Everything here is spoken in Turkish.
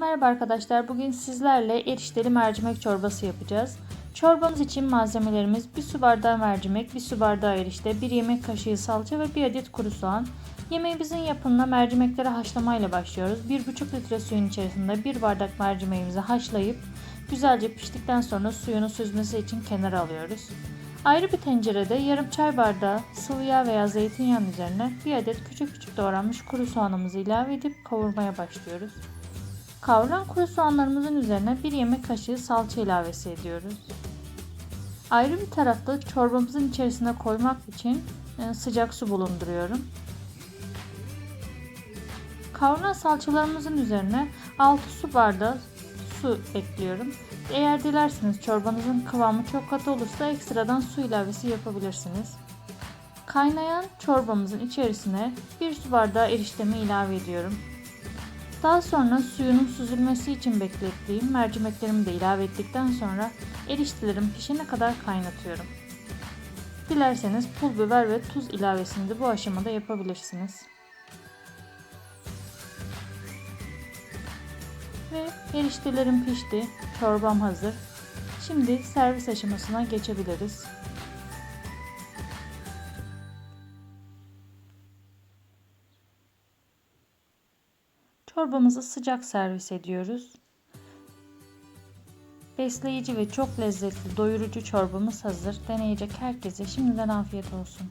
Merhaba arkadaşlar. Bugün sizlerle erişteli mercimek çorbası yapacağız. Çorbamız için malzemelerimiz 1 su bardağı mercimek, 1 su bardağı erişte, 1 yemek kaşığı salça ve 1 adet kuru soğan. Yemeğimizin yapımına mercimekleri haşlamayla başlıyoruz. 1,5 litre suyun içerisinde 1 bardak mercimeğimizi haşlayıp güzelce piştikten sonra suyunu süzmesi için kenara alıyoruz. Ayrı bir tencerede yarım çay bardağı sıvı yağ veya zeytinyağı üzerine bir adet küçük küçük doğranmış kuru soğanımızı ilave edip kavurmaya başlıyoruz. Kavrulan kuru soğanlarımızın üzerine bir yemek kaşığı salça ilavesi ediyoruz. Ayrı bir tarafta çorbamızın içerisine koymak için e, sıcak su bulunduruyorum. Kavrulan salçalarımızın üzerine 6 su bardağı su ekliyorum. Eğer dilerseniz çorbanızın kıvamı çok katı olursa ekstradan su ilavesi yapabilirsiniz. Kaynayan çorbamızın içerisine 1 su bardağı eriştemi ilave ediyorum. Daha sonra suyunun süzülmesi için beklettiğim mercimeklerimi de ilave ettikten sonra eriştelerim pişene kadar kaynatıyorum. Dilerseniz pul biber ve tuz ilavesini de bu aşamada yapabilirsiniz. Ve eriştelerim pişti. Çorbam hazır. Şimdi servis aşamasına geçebiliriz. Çorbamızı sıcak servis ediyoruz. Besleyici ve çok lezzetli doyurucu çorbamız hazır. Deneyecek herkese şimdiden afiyet olsun.